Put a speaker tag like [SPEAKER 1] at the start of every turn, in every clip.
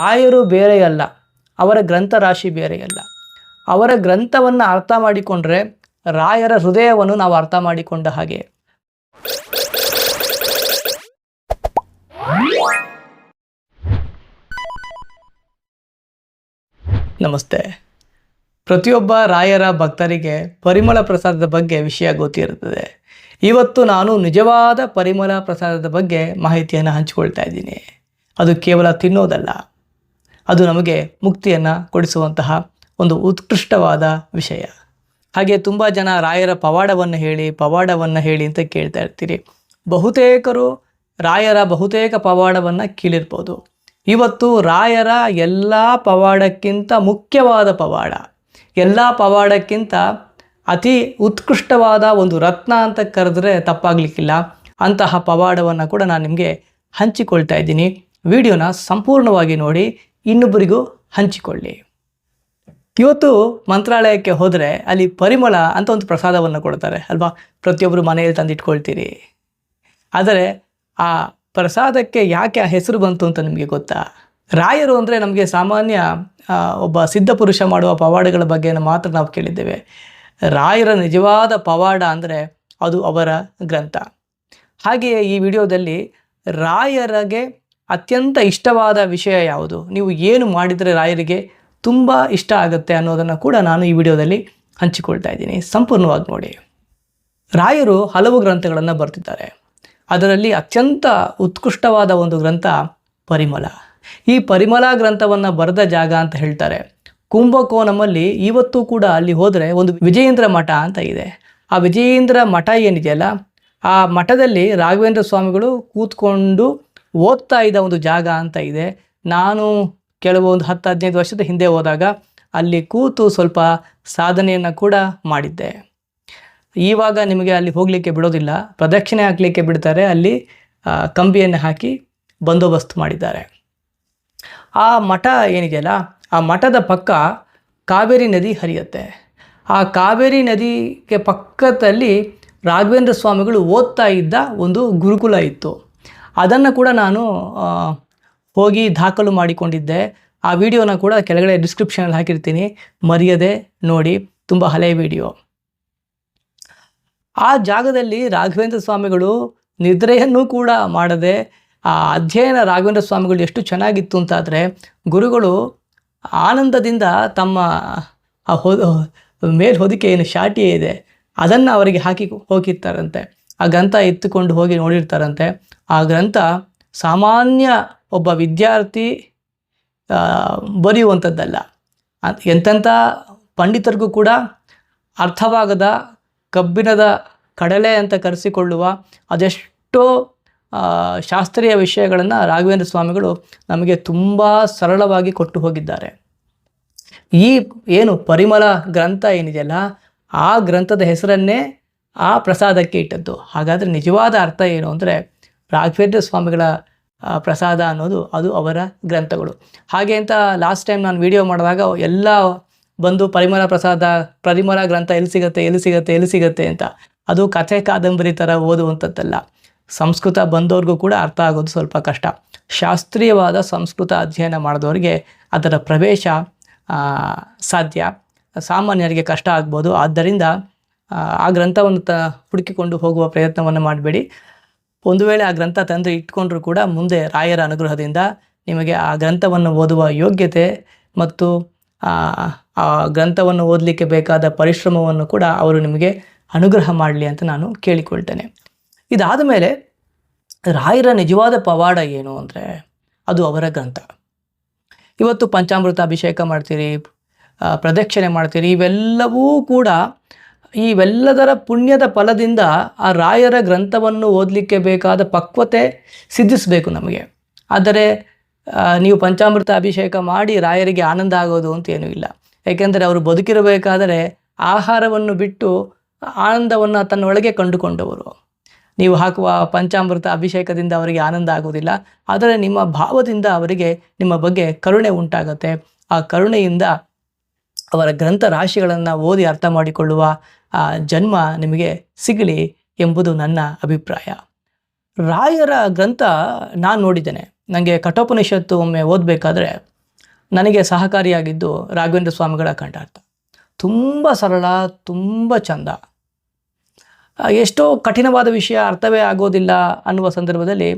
[SPEAKER 1] ಆಯರು ಬೇರೆಯಲ್ಲ, ಅವರ ಗ್ರಂಥ ರಾಶಿ ಬೇರೆಯಲ್ಲ. ಅವರ ಗ್ರಂಥವನ್ನು ಅರ್ಥ ಮಾಡಿಕೊಂಡ್ರೆ ರಾಯರ ಹೃದಯವನ್ನು ನಾವು ಅರ್ಥ ಮಾಡಿಕೊಂಡ ಹಾಗೆ. ನಮಸ್ತೆ. ಪ್ರತಿಯೊಬ್ಬ ರಾಯರ ಭಕ್ತರಿಗೆ ಪರಿಮಳ ಪ್ರಸಾದದ ಬಗ್ಗೆ ವಿಷಯ ಗೊತ್ತಿರುತ್ತದೆ. ಇವತ್ತು ನಾನು ನಿಜವಾದ ಪರಿಮಳ ಪ್ರಸಾದದ ಬಗ್ಗೆ ಮಾಹಿತಿಯನ್ನು ಹಂಚಿಕೊಳ್ತಾ ಇದ್ದೀನಿ. ಅದು ಕೇವಲ ತಿನ್ನೋದಲ್ಲ. ಅದು ನಮಗೆ ಮುಕ್ತಿಯನ್ನು ಕೊಡಿಸುವಂತಹ ಒಂದು ಉತ್ಕೃಷ್ಟವಾದ ವಿಷಯ. ಹಾಗೆ ತುಂಬ ಜನ ರಾಯರ ಪವಾಡವನ್ನು ಹೇಳಿ ಪವಾಡವನ್ನು ಹೇಳಿ ಅಂತ ಕೇಳ್ತಾ ಇರ್ತೀರಿ. ಬಹುತೇಕರು ರಾಯರ ಬಹುತೇಕ ಪವಾಡವನ್ನು ಕೇಳಿರ್ಬೋದು. ಇವತ್ತು ರಾಯರ ಎಲ್ಲ ಪವಾಡಕ್ಕಿಂತ ಮುಖ್ಯವಾದ ಪವಾಡ, ಎಲ್ಲ ಪವಾಡಕ್ಕಿಂತ ಅತಿ ಉತ್ಕೃಷ್ಟವಾದ ಒಂದು ರತ್ನ ಅಂತ ಕರೆದ್ರೆ ತಪ್ಪಾಗಲಿಕ್ಕಿಲ್ಲ. ಅಂತಹ ಪವಾಡವನ್ನು ಕೂಡ ನಾನು ನಿಮಗೆ ಹಂಚಿಕೊಳ್ತಾ ಇದ್ದೀನಿ. ವಿಡಿಯೋನ ಸಂಪೂರ್ಣವಾಗಿ ನೋಡಿ ಇನ್ನೊಬ್ಬರಿಗೂ ಹಂಚಿಕೊಳ್ಳಿ. ಇವತ್ತು ಮಂತ್ರಾಲಯಕ್ಕೆ ಹೋದರೆ ಅಲ್ಲಿ ಪರಿಮಳ ಅಂತ ಒಂದು ಪ್ರಸಾದವನ್ನು ಕೊಡ್ತಾರೆ, ಅಲ್ವಾ? ಪ್ರತಿಯೊಬ್ಬರು ಮನೆಯಲ್ಲಿ ತಂದಿಟ್ಕೊಳ್ತೀರಿ. ಆದರೆ ಆ ಪ್ರಸಾದಕ್ಕೆ ಯಾಕೆ ಆ ಹೆಸರು ಬಂತು ಅಂತ ನಿಮಗೆ ಗೊತ್ತಾ? ರಾಯರು ಅಂದರೆ ನಮಗೆ ಸಾಮಾನ್ಯ ಒಬ್ಬ ಸಿದ್ಧ ಪುರುಷ ಮಾಡುವ ಪವಾಡಗಳ ಬಗ್ಗೆ ಮಾತ್ರ ನಾವು ಕೇಳಿದ್ದೇವೆ. ರಾಯರ ನಿಜವಾದ ಪವಾಡ ಅಂದರೆ ಅದು ಅವರ ಗ್ರಂಥ. ಹಾಗೆಯೇ ಈ ವಿಡಿಯೋದಲ್ಲಿ ರಾಯರಿಗೆ ಅತ್ಯಂತ ಇಷ್ಟವಾದ ವಿಷಯ ಯಾವುದು? ನೀವು ಏನು ಮಾಡಿದರೆ ರಾಯರಿಗೆ ತುಂಬ ಇಷ್ಟ ಆಗುತ್ತೆ ಅನ್ನೋದನ್ನು ಕೂಡ ನಾನು ಈ ವಿಡಿಯೋದಲ್ಲಿ ಹಂಚಿಕೊಳ್ತಾ ಇದ್ದೀನಿ. ಸಂಪೂರ್ಣವಾಗಿ ನೋಡಿ. ರಾಯರು ಹಲವು ಗ್ರಂಥಗಳನ್ನು ಬರ್ತಿದ್ದಾರೆ. ಅದರಲ್ಲಿ ಅತ್ಯಂತ ಉತ್ಕೃಷ್ಟವಾದ ಒಂದು ಗ್ರಂಥ ಪರಿಮಳ. ಈ ಪರಿಮಳ ಗ್ರಂಥವನ್ನು ಬರೆದ ಜಾಗ ಅಂತ ಹೇಳ್ತಾರೆ. ಕುಂಭಕೋಣಮಲ್ಲಿ ಇವತ್ತು ಕೂಡ ಅಲ್ಲಿ ಹೋದರೆ ಒಂದು ವಿಜಯೇಂದ್ರ ಮಠ ಅಂತ ಇದೆ. ಆ ವಿಜಯೇಂದ್ರ ಮಠ ಏನಿದೆಯಲ್ಲ? ಆ ಮಠದಲ್ಲಿ ರಾಘವೇಂದ್ರ ಸ್ವಾಮಿಗಳು ಕೂತ್ಕೊಂಡು ಓದ್ತಾ ಇದ್ದ ಒಂದು ಜಾಗ ಅಂತ ಇದೆ. ನಾನು ಕೆಲವೊಂದು ಹತ್ತು, ಹದಿನೈದು ವರ್ಷದ ಹಿಂದೆ ಹೋದಾಗ ಅಲ್ಲಿ ಕೂತು ಸ್ವಲ್ಪ ಸಾಧನೆಯನ್ನು ಕೂಡ ಮಾಡಿದ್ದೆ. ಈವಾಗ ನಿಮಗೆ ಅಲ್ಲಿ ಹೋಗಲಿಕ್ಕೆ ಬಿಡೋದಿಲ್ಲ. ಪ್ರದಕ್ಷಿಣೆ ಹಾಕಲಿಕ್ಕೆ ಬಿಡ್ತಾರೆ. ಅಲ್ಲಿ ಕಂಬಿಯನ್ನು ಹಾಕಿ ಬಂದೋಬಸ್ತ್ ಮಾಡಿದ್ದಾರೆ. ಆ ಮಠ ಏನಿದೆಯಲ್ಲ, ಆ ಮಠದ ಪಕ್ಕ ಕಾವೇರಿ ನದಿ ಹರಿಯುತ್ತೆ. ಆ ಕಾವೇರಿ ನದಿಗೆ ಪಕ್ಕದಲ್ಲಿ ರಾಘವೇಂದ್ರ ಸ್ವಾಮಿಗಳು ಓದ್ತಾ ಇದ್ದ ಒಂದು ಗುರುಕುಲ ಇತ್ತು. ಅದನ್ನು ಕೂಡ ನಾನು ಹೋಗಿ ದಾಖಲು ಮಾಡಿಕೊಂಡಿದ್ದೆ. ಆ ವಿಡಿಯೋನ ಕೂಡ ಕೆಳಗಡೆ ಡಿಸ್ಕ್ರಿಪ್ಷನಲ್ಲಿ ಹಾಕಿರ್ತೀನಿ. ಮರೆಯದೆ ನೋಡಿ, ತುಂಬ ಹಳೆಯ ವಿಡಿಯೋ. ಆ ಜಾಗದಲ್ಲಿ ರಾಘವೇಂದ್ರ ಸ್ವಾಮಿಗಳು ನಿದ್ರೆಯನ್ನು ಕೂಡ ಮಾಡದೆ, ಆ ಅಧ್ಯಯನ ರಾಘವೇಂದ್ರ ಸ್ವಾಮಿಗಳು ಎಷ್ಟು ಚೆನ್ನಾಗಿತ್ತು ಅಂತಾದರೆ, ಗುರುಗಳು ಆನಂದದಿಂದ ತಮ್ಮ ಮೇಲ್ ಹೊದಿಕೆ ಏನು ಶಾಟಿ ಇದೆ. ಅದನ್ನು ಅವರಿಗೆ ಹಾಕಿ ಹೋಗಿರ್ತಾರಂತೆ. ಆ ಗಂತ ಎತ್ತುಕೊಂಡು ಹೋಗಿ ನೋಡಿರ್ತಾರಂತೆ. ಆ ಗ್ರಂಥ ಸಾಮಾನ್ಯ ಒಬ್ಬ ವಿದ್ಯಾರ್ಥಿ ಬರೆಯುವಂಥದ್ದಲ್ಲ. ಎಂಥ ಪಂಡಿತರಿಗೂ ಕೂಡ ಅರ್ಥವಾಗದ, ಕಬ್ಬಿಣದ ಕಡಲೆ ಅಂತ ಕರೆಸಿಕೊಳ್ಳುವ ಅದೆಷ್ಟೋ ಶಾಸ್ತ್ರೀಯ ವಿಷಯಗಳನ್ನು ರಾಘವೇಂದ್ರ ಸ್ವಾಮಿಗಳು ನಮಗೆ ತುಂಬ ಸರಳವಾಗಿ ಕೊಟ್ಟು ಹೋಗಿದ್ದಾರೆ. ಈ ಏನು ಪರಿಮಳ ಗ್ರಂಥ ಏನಿದೆಯಲ್ಲ, ಆ ಗ್ರಂಥದ ಹೆಸರನ್ನೇ ಆ ಪ್ರಸಾದಕ್ಕೆ ಇಟ್ಟದ್ದು. ಹಾಗಾದರೆ ನಿಜವಾದ ಅರ್ಥ ಏನು ಅಂದರೆ ರಾಘವೇಂದ್ರ ಸ್ವಾಮಿಗಳ ಪ್ರಸಾದ ಅನ್ನೋದು ಅದು ಅವರ ಗ್ರಂಥಗಳು. ಹಾಗೆ ಅಂತ ಲಾಸ್ಟ್ ಟೈಮ್ ನಾನು ವಿಡಿಯೋ ಮಾಡಿದಾಗ ಎಲ್ಲ ಬಂದು ಪರಿಮಳ ಪ್ರಸಾದ, ಪರಿಮಳ ಗ್ರಂಥ ಎಲ್ಲಿ ಸಿಗತ್ತೆ ಎಲ್ಲಿ ಸಿಗತ್ತೆ ಎಲ್ಲಿ ಸಿಗತ್ತೆ ಅಂತ. ಅದು ಕಥೆ ಕಾದಂಬರಿ ಥರ ಓದುವಂಥದ್ದಲ್ಲ. ಸಂಸ್ಕೃತ ಬಂದವ್ರಿಗೂ ಕೂಡ ಅರ್ಥ ಆಗೋದು ಸ್ವಲ್ಪ ಕಷ್ಟ. ಶಾಸ್ತ್ರೀಯವಾದ ಸಂಸ್ಕೃತ ಅಧ್ಯಯನ ಮಾಡಿದವರಿಗೆ ಅದರ ಪ್ರವೇಶ ಸಾಧ್ಯ. ಸಾಮಾನ್ಯರಿಗೆ ಕಷ್ಟ ಆಗ್ಬೋದು. ಆದ್ದರಿಂದ ಆ ಗ್ರಂಥವನ್ನು ತ, ಹುಡುಕಿಕೊಂಡು ಹೋಗುವ ಪ್ರಯತ್ನವನ್ನು ಮಾಡಬೇಡಿ. ಒಂದು ವೇಳೆ ಆ ಗ್ರಂಥ ತಂದು ಇಟ್ಕೊಂಡ್ರೂ ಕೂಡ ಮುಂದೆ ರಾಯರ ಅನುಗ್ರಹದಿಂದ ನಿಮಗೆ ಆ ಗ್ರಂಥವನ್ನು ಓದುವ ಯೋಗ್ಯತೆ ಮತ್ತು ಆ ಗ್ರಂಥವನ್ನು ಓದಲಿಕ್ಕೆ ಬೇಕಾದ ಪರಿಶ್ರಮವನ್ನು ಕೂಡ ಅವರು ನಿಮಗೆ ಅನುಗ್ರಹ ಮಾಡಲಿ ಅಂತ ನಾನು ಕೇಳಿಕೊಳ್ತೇನೆ. ಇದಾದ ಮೇಲೆ ರಾಯರ ನಿಜವಾದ ಪವಾಡ ಏನು ಅಂದರೆ ಅದು ಅವರ ಗ್ರಂಥ. ಇವತ್ತು ಪಂಚಾಮೃತ ಅಭಿಷೇಕ ಮಾಡ್ತೀರಿ ಪ್ರದಕ್ಷಿಣೆ ಮಾಡ್ತೀರಿ, ಇವೆಲ್ಲವೂ ಕೂಡ ಇವೆಲ್ಲದರ ಪುಣ್ಯದ ಫಲದಿಂದ ಆ ರಾಯರ ಗ್ರಂಥವನ್ನು ಓದಲಿಕ್ಕೆ ಬೇಕಾದ ಪಕ್ವತೆ ಸಿದ್ಧಿಸಬೇಕು ನಮಗೆ. ಆದರೆ ನೀವು ಪಂಚಾಮೃತ ಅಭಿಷೇಕ ಮಾಡಿ ರಾಯರಿಗೆ ಆನಂದ ಆಗೋದು ಅಂತ ಏನೂ ಇಲ್ಲ. ಏಕೆಂದರೆ ಅವರು ಬದುಕಿರಬೇಕಾದರೆ ಆಹಾರವನ್ನು ಬಿಟ್ಟು ಆನಂದವನ್ನು ತನ್ನೊಳಗೆ ಕಂಡುಕೊಂಡವರು. ನೀವು ಹಾಕುವ ಪಂಚಾಮೃತ ಅಭಿಷೇಕದಿಂದ ಅವರಿಗೆ ಆನಂದ ಆಗುವುದಿಲ್ಲ ಆದರೆ ನಿಮ್ಮ ಭಾವದಿಂದ ಅವರಿಗೆ ನಿಮ್ಮ ಬಗ್ಗೆ ಕರುಣೆ ಉಂಟಾಗತ್ತೆ. ಆ ಕರುಣೆಯಿಂದ ಅವರ ಗ್ರಂಥ ರಾಶಿಗಳನ್ನು ಓದಿ ಅರ್ಥ ಮಾಡಿಕೊಳ್ಳುವ, ಆ, ಜನ್ಮ ನಿಮಗೆ ಸಿಗಲಿ ಎಂಬುದು ನನ್ನ ಅಭಿಪ್ರಾಯ. ರಾಯರ ಗ್ರಂಥ ನಾನು ನೋಡಿದ್ದೇನೆ. ನನಗೆ ಕಠೋಪನಿಷತ್ತು ಒಮ್ಮೆ ಓದಬೇಕಾದ್ರೆ ನನಗೆ ಸಹಕಾರಿಯಾಗಿದ್ದು ರಾಘವೇಂದ್ರ ಸ್ವಾಮಿಗಳ ಕಂಠಾರ್ಥ. ತುಂಬ ಸರಳ, ತುಂಬ ಚಂದ. ಎಷ್ಟೋ ಕಠಿಣವಾದ ವಿಷಯ ಅರ್ಥವೇ ಆಗೋದಿಲ್ಲ ಅನ್ನುವ ಸಂದರ್ಭದಲ್ಲಿ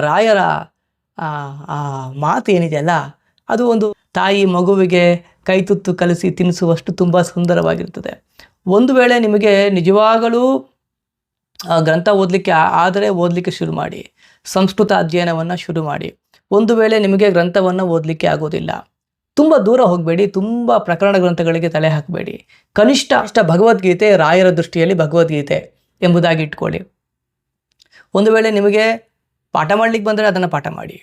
[SPEAKER 1] ರಾಯರ ಮಾತು ಏನಿದೆಯಲ್ಲ ಅದು ಒಂದು ತಾಯಿ ಮಗುವಿಗೆ ಕೈತುತ್ತು ಕಲಸಿ ತಿನ್ನಿಸುವಷ್ಟು ತುಂಬ ಸುಂದರವಾಗಿರ್ತದೆ ಒಂದು ವೇಳೆ ನಿಮಗೆ ನಿಜವಾಗಲೂ ಗ್ರಂಥ ಓದಲಿಕ್ಕೆ ಆದರೆ ಓದಲಿಕ್ಕೆ ಶುರು ಮಾಡಿ, ಸಂಸ್ಕೃತ ಅಧ್ಯಯನವನ್ನು ಶುರು ಮಾಡಿ. ಒಂದು ವೇಳೆ ನಿಮಗೆ ಗ್ರಂಥವನ್ನು ಓದಲಿಕ್ಕೆ ಆಗೋದಿಲ್ಲ, ತುಂಬ ದೂರ ಹೋಗಬೇಡಿ, ತುಂಬ ಪ್ರಕರಣ ಗ್ರಂಥಗಳಿಗೆ ತಲೆ ಹಾಕಬೇಡಿ. ಕನಿಷ್ಠ ಅಷ್ಟ ಭಗವದ್ಗೀತೆ ರಾಯರ ದೃಷ್ಟಿಯಲ್ಲಿ ಭಗವದ್ಗೀತೆ ಎಂಬುದಾಗಿ ಇಟ್ಕೊಳ್ಳಿ. ಒಂದು ವೇಳೆ ನಿಮಗೆ ಪಾಠ ಮಾಡಲಿಕ್ಕೆ ಬಂದರೆ ಅದನ್ನು ಪಾಠ ಮಾಡಿ.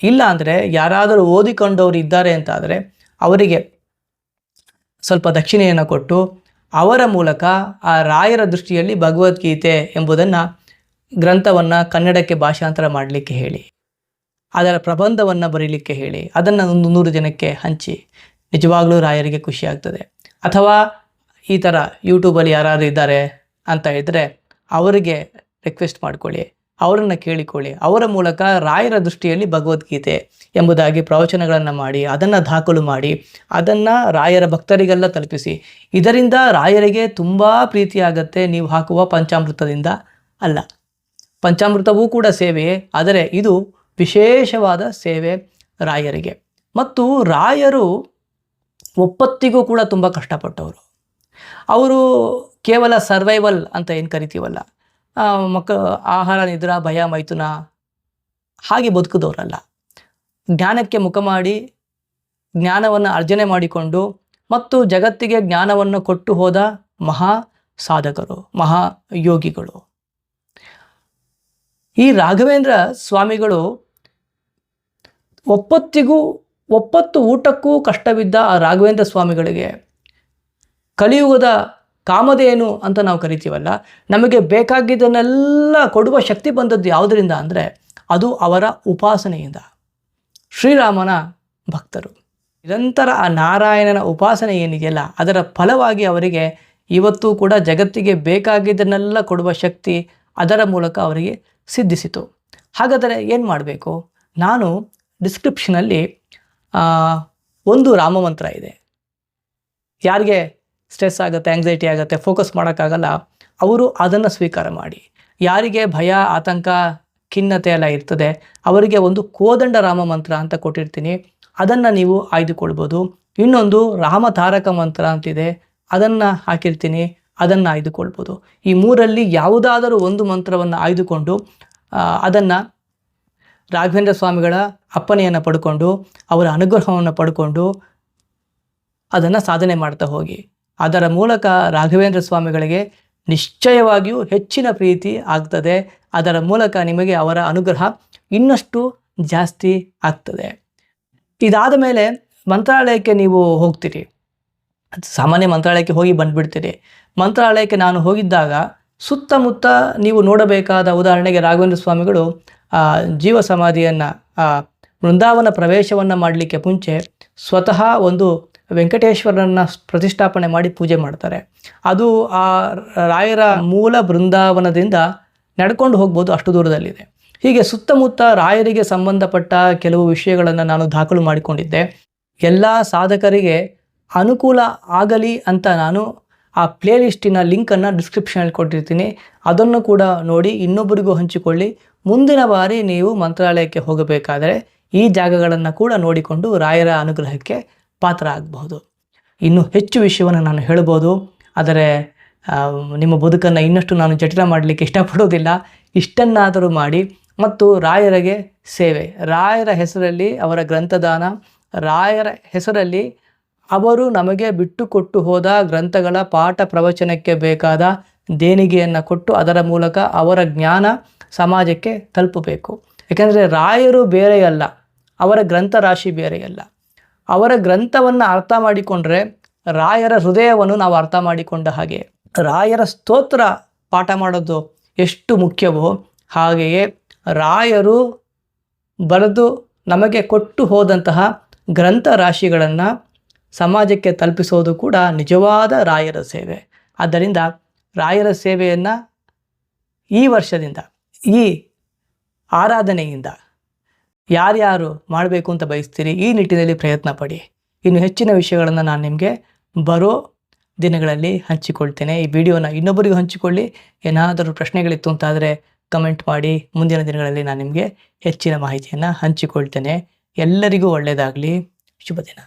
[SPEAKER 1] ಇಲ್ಲ ಅಂದರೆ ಯಾರಾದರೂ ಓದಿಕೊಂಡವರು ಇದ್ದಾರೆ ಅಂತ ಆದರೆ ಅವರಿಗೆ ಸ್ವಲ್ಪ ದಕ್ಷಿಣೆಯನ್ನು ಕೊಟ್ಟು ಅವರ ಮೂಲಕ ಆ ರಾಯರ ದೃಷ್ಟಿಯಲ್ಲಿ ಭಗವದ್ಗೀತೆ ಎಂಬುದನ್ನು ಗ್ರಂಥವನ್ನು ಕನ್ನಡಕ್ಕೆ ಭಾಷಾಂತರ ಮಾಡಲಿಕ್ಕೆ ಹೇಳಿ, ಅದರ ಪ್ರಬಂಧವನ್ನು ಬರೀಲಿಕ್ಕೆ ಹೇಳಿ, ಅದನ್ನು ಒಂದು ನೂರು ಜನಕ್ಕೆ ಹಂಚಿ ನಿಜವಾಗ್ಲೂ ರಾಯರಿಗೆ ಖುಷಿಯಾಗ್ತದೆ ಅಥವಾ ಈ ಥರ ಯೂಟ್ಯೂಬಲ್ಲಿ ಯಾರಾದರೂ ಇದ್ದಾರೆ ಅಂತ ಇದ್ದರೆ ಅವರಿಗೆ ರಿಕ್ವೆಸ್ಟ್ ಮಾಡ್ಕೊಳ್ಳಿ. ಅವರನ್ನು ಕೇಳಿಕೊಳ್ಳಿ. ಅವರ ಮೂಲಕ ರಾಯರ ದೃಷ್ಟಿಯಲ್ಲಿ ಭಗವದ್ಗೀತೆ ಎಂಬುದಾಗಿ ಪ್ರವಚನಗಳನ್ನು ಮಾಡಿ, ಅದನ್ನು ದಾಖಲು ಮಾಡಿ, ಅದನ್ನು ರಾಯರ ಭಕ್ತರಿಗೆಲ್ಲ ತಲುಪಿಸಿ. ಇದರಿಂದ ರಾಯರಿಗೆ ತುಂಬ ಪ್ರೀತಿಯಾಗತ್ತೆ ನೀವು ಹಾಕುವ ಪಂಚಾಮೃತದಿಂದ ಅಲ್ಲ. ಪಂಚಾಮೃತವೂ ಕೂಡ ಸೇವೆ, ಆದರೆ ಇದು ವಿಶೇಷವಾದ ಸೇವೆ ರಾಯರಿಗೆ. ಮತ್ತು ರಾಯರು ಒಪ್ಪತ್ತಿಗೂ ಕೂಡ ತುಂಬ ಕಷ್ಟಪಟ್ಟವರು. ಅವರು ಕೇವಲ ಸರ್ವೈವಲ್ ಅಂತ ಏನು ಕರಿತೀವಲ್ಲ? ಮಕ್ಕ, ಆಹಾರ, ನಿದ್ರ, ಭಯ, ಮೈಥುನ ಹಾಗೆ ಬದುಕಿದವರಲ್ಲ. ಜ್ಞಾನಕ್ಕೆ ಮುಖ ಮಾಡಿ ಜ್ಞಾನವನ್ನು ಅರ್ಜನೆ ಮಾಡಿಕೊಂಡು ಮತ್ತು ಜಗತ್ತಿಗೆ ಜ್ಞಾನವನ್ನು ಕೊಟ್ಟು ಹೋದ ಮಹಾ ಸಾಧಕರು, ಮಹಾ ಯೋಗಿಗಳು. ಈ ರಾಘವೇಂದ್ರ ಸ್ವಾಮಿಗಳು ಒಪ್ಪತ್ತಿಗೂ, ಒಪ್ಪತ್ತು ಊಟಕ್ಕೂ ಕಷ್ಟವಿದ್ದ ಆ ರಾಘವೇಂದ್ರ ಸ್ವಾಮಿಗಳಿಗೆ ಕಲಿಯುಗದ ಕಾಮಧೇನು ಅಂತ ನಾವು ಕರಿತೀವಲ್ಲ, ನಮಗೆ ಬೇಕಾಗಿದ್ದನ್ನೆಲ್ಲ ಕೊಡುವ ಶಕ್ತಿ ಬಂದದ್ದು ಯಾವುದರಿಂದ ಅಂದರೆ, ಅದು ಅವರ ಉಪಾಸನೆಯಿಂದ. ಶ್ರೀರಾಮನ ಭಕ್ತರು. ನಿರಂತರ ಆ ನಾರಾಯಣನ ಉಪಾಸನೆ ಏನಿದೆಯಲ್ಲ, ಅದರ ಫಲವಾಗಿ ಅವರಿಗೆ ಇವತ್ತು ಕೂಡ ಜಗತ್ತಿಗೆ ಬೇಕಾಗಿದ್ದನ್ನೆಲ್ಲ ಕೊಡುವ ಶಕ್ತಿ ಅದರ ಮೂಲಕ ಅವರಿಗೆ ಸಿದ್ಧಿಸಿತು. ಹಾಗಾದರೆ ಏನು ಮಾಡಬೇಕು? ನಾನು ಡಿಸ್ಕ್ರಿಪ್ಷನಲ್ಲಿ ಒಂದು ರಾಮಮಂತ್ರ ಇದೆ. ಯಾರಿಗೆ? ಸ್ಟ್ರೆಸ್ ಆಗುತ್ತೆ ಆಂಗ್ಸೈಟಿ ಆಗುತ್ತೆ ಫೋಕಸ್ ಮಾಡೋಕ್ಕಾಗಲ್ಲ, ಅವರು ಅದನ್ನು ಸ್ವೀಕಾರ ಮಾಡಿ. ಯಾರಿಗೆ ಭಯ, ಆತಂಕ, ಖಿನ್ನತೆ ಎಲ್ಲ ಇರ್ತದೆ, ಅವರಿಗೆ ಒಂದು ಕೋದಂಡ ರಾಮ ಮಂತ್ರ ಅಂತ ಕೊಟ್ಟಿರ್ತೀನಿ. ಅದನ್ನು ನೀವು ಆಯ್ದುಕೊಳ್ಬೋದು. ಇನ್ನೊಂದು ರಾಮ ತಾರಕ ಮಂತ್ರ ಅಂತಿದೆ, ಅದನ್ನು ಹಾಕಿರ್ತೀನಿ, ಅದನ್ನು ಆಯ್ದುಕೊಳ್ಬೋದು. ಈ ಮೂರಲ್ಲಿ ಯಾವುದಾದರೂ ಒಂದು ಮಂತ್ರವನ್ನು ಆಯ್ದುಕೊಂಡು ಅದನ್ನು ರಾಘವೇಂದ್ರ ಸ್ವಾಮಿಗಳ ಅಪ್ಪನೆಯನ್ನು ಪಡ್ಕೊಂಡು, ಅವರ ಅನುಗ್ರಹವನ್ನು ಪಡ್ಕೊಂಡು, ಅದನ್ನು ಸಾಧನೆ ಮಾಡ್ತಾ ಹೋಗಿ. ಅದರ ಮೂಲಕ ರಾಘವೇಂದ್ರ ಸ್ವಾಮಿಗಳಿಗೆ ನಿಶ್ಚಯವಾಗಿಯೂ ಹೆಚ್ಚಿನ ಪ್ರೀತಿ ಆಗ್ತದೆ. ಅದರ ಮೂಲಕ ನಿಮಗೆ ಅವರ ಅನುಗ್ರಹ ಇನ್ನಷ್ಟು ಜಾಸ್ತಿ ಆಗ್ತದೆ. ಇದಾದ ಮೇಲೆ ಮಂತ್ರಾಲಯಕ್ಕೆ ನೀವು ಹೋಗ್ತೀರಿ. ಸಾಮಾನ್ಯ ಮಂತ್ರಾಲಯಕ್ಕೆ ಹೋಗಿ ಬಂದುಬಿಡ್ತೀರಿ. ಮಂತ್ರಾಲಯಕ್ಕೆ ನಾನು ಹೋಗಿದ್ದಾಗ ಸುತ್ತಮುತ್ತ ನೀವು ನೋಡಬೇಕಾದ ಉದಾಹರಣೆಗೆ ರಾಘವೇಂದ್ರ ಸ್ವಾಮಿಗಳು ಜೀವ ಸಮಾಧಿಯನ್ನು ವೃಂದಾವನ ಪ್ರವೇಶವನ್ನು ಮಾಡಲಿಕ್ಕೆ ಮುಂಚೆ ಸ್ವತಃ ಒಂದು ವೆಂಕಟೇಶ್ವರನ ಪ್ರತಿಷ್ಠಾಪನೆ ಮಾಡಿ ಪೂಜೆ ಮಾಡ್ತಾರೆ. ಅದು ಆ ರಾಯರ ಮೂಲ ಬೃಂದಾವನದಿಂದ ನಡ್ಕೊಂಡು ಹೋಗ್ಬೋದು ಅಷ್ಟು ದೂರದಲ್ಲಿದೆ. ಹೀಗೆ ಸುತ್ತಮುತ್ತ ರಾಯರಿಗೆ ಸಂಬಂಧಪಟ್ಟ ಕೆಲವು ವಿಷಯಗಳನ್ನು ನಾನು ದಾಖಲು ಮಾಡಿಕೊಂಡಿದ್ದೆ. ಎಲ್ಲ ಸಾಧಕರಿಗೆ ಅನುಕೂಲ ಆಗಲಿ ಅಂತ ನಾನು ಆ ಪ್ಲೇಲಿಸ್ಟಿನ ಲಿಂಕನ್ನು ಡಿಸ್ಕ್ರಿಪ್ಷನಲ್ಲಿ ಕೊಟ್ಟಿರ್ತೀನಿ. ಅದನ್ನು ಕೂಡ ನೋಡಿ ಇನ್ನೊಬ್ಬರಿಗೂ ಹಂಚಿಕೊಳ್ಳಿ. ಮುಂದಿನ ಬಾರಿ ನೀವು ಮಂತ್ರಾಲಯಕ್ಕೆ ಹೋಗಬೇಕಾದರೆ ಈ ಜಾಗಗಳನ್ನು ಕೂಡ ನೋಡಿಕೊಂಡು ರಾಯರ ಅನುಗ್ರಹಕ್ಕೆ ಪಾತ್ರ ಆಗಬಹುದು. ಇನ್ನೂ ಹೆಚ್ಚು ವಿಷಯವನ್ನು ನಾನು ಹೇಳ್ಬೋದು. ಆದರೆ ನಿಮ್ಮ ಬದುಕನ್ನು ಇನ್ನಷ್ಟು ನಾನು ಜಟಿಲ ಮಾಡಲಿಕ್ಕೆ ಇಷ್ಟಪಡೋದಿಲ್ಲ ಇಷ್ಟನ್ನಾದರೂ ಮಾಡಿ. ಮತ್ತು ರಾಯರಿಗೆ ಸೇವೆ. ರಾಯರ ಹೆಸರಲ್ಲಿ ಅವರ ಗ್ರಂಥದಾನ. ರಾಯರ ಹೆಸರಲ್ಲಿ ಅವರು ನಮಗೆ ಬಿಟ್ಟುಕೊಟ್ಟು ಹೋದ ಗ್ರಂಥಗಳ ಪಾಠ ಪ್ರವಚನಕ್ಕೆ ಬೇಕಾದ ದೇಣಿಗೆಯನ್ನು ಕೊಟ್ಟು ಅದರ ಮೂಲಕ ಅವರ ಜ್ಞಾನ ಸಮಾಜಕ್ಕೆ ತಲುಪಬೇಕು. ಯಾಕೆಂದರೆ ರಾಯರು ಬೇರೆಯಲ್ಲ. ಅವರ ಗ್ರಂಥ ರಾಶಿ ಬೇರೆಯಲ್ಲ. ಅವರ ಗ್ರಂಥವನ್ನು ಅರ್ಥ ಮಾಡಿಕೊಂಡ್ರೆ ರಾಯರ ಹೃದಯವನ್ನು ನಾವು ಅರ್ಥ ಮಾಡಿಕೊಂಡ ಹಾಗೆ ರಾಯರ ಸ್ತೋತ್ರ ಪಾಠ ಮಾಡೋದು ಎಷ್ಟು ಮುಖ್ಯವೋ ಹಾಗೆಯೇ ರಾಯರು ಬರೆದು ನಮಗೆ ಕೊಟ್ಟು ಹೋದಂತಹ ಗ್ರಂಥ ರಾಶಿಗಳನ್ನು ಸಮಾಜಕ್ಕೆ ತಲುಪಿಸೋದು ಕೂಡ ನಿಜವಾದ ರಾಯರ ಸೇವೆ. ಆದ್ದರಿಂದ ರಾಯರ ಸೇವೆಯನ್ನು ಈ ವರ್ಷದಿಂದ, ಈ ಆರಾಧನೆಯಿಂದ ಯಾರ್ಯಾರು ಮಾಡಬೇಕು ಅಂತ ಬಯಸ್ತೀರಿ, ಈ ನಿಟ್ಟಿನಲ್ಲಿ ಪ್ರಯತ್ನ ಪಡಿ. ಇನ್ನು ಹೆಚ್ಚಿನ ವಿಷಯಗಳನ್ನು ನಾನು ನಿಮಗೆ ಬರೋ ದಿನಗಳಲ್ಲಿ ಹಂಚಿಕೊಳ್ತೇನೆ. ಈ ವಿಡಿಯೋನ ಇನ್ನೊಬ್ಬರಿಗೂ ಹಂಚಿಕೊಳ್ಳಿ. ಏನಾದರೂ ಪ್ರಶ್ನೆಗಳಿತ್ತು ಅಂತಾದರೆ ಕಮೆಂಟ್ ಮಾಡಿ. ಮುಂದಿನ ದಿನಗಳಲ್ಲಿ ನಾನು ನಿಮಗೆ ಹೆಚ್ಚಿನ ಮಾಹಿತಿಯನ್ನು ಹಂಚಿಕೊಳ್ತೇನೆ. ಎಲ್ಲರಿಗೂ ಒಳ್ಳೆಯದಾಗಲಿ ಶುಭ ದಿನ.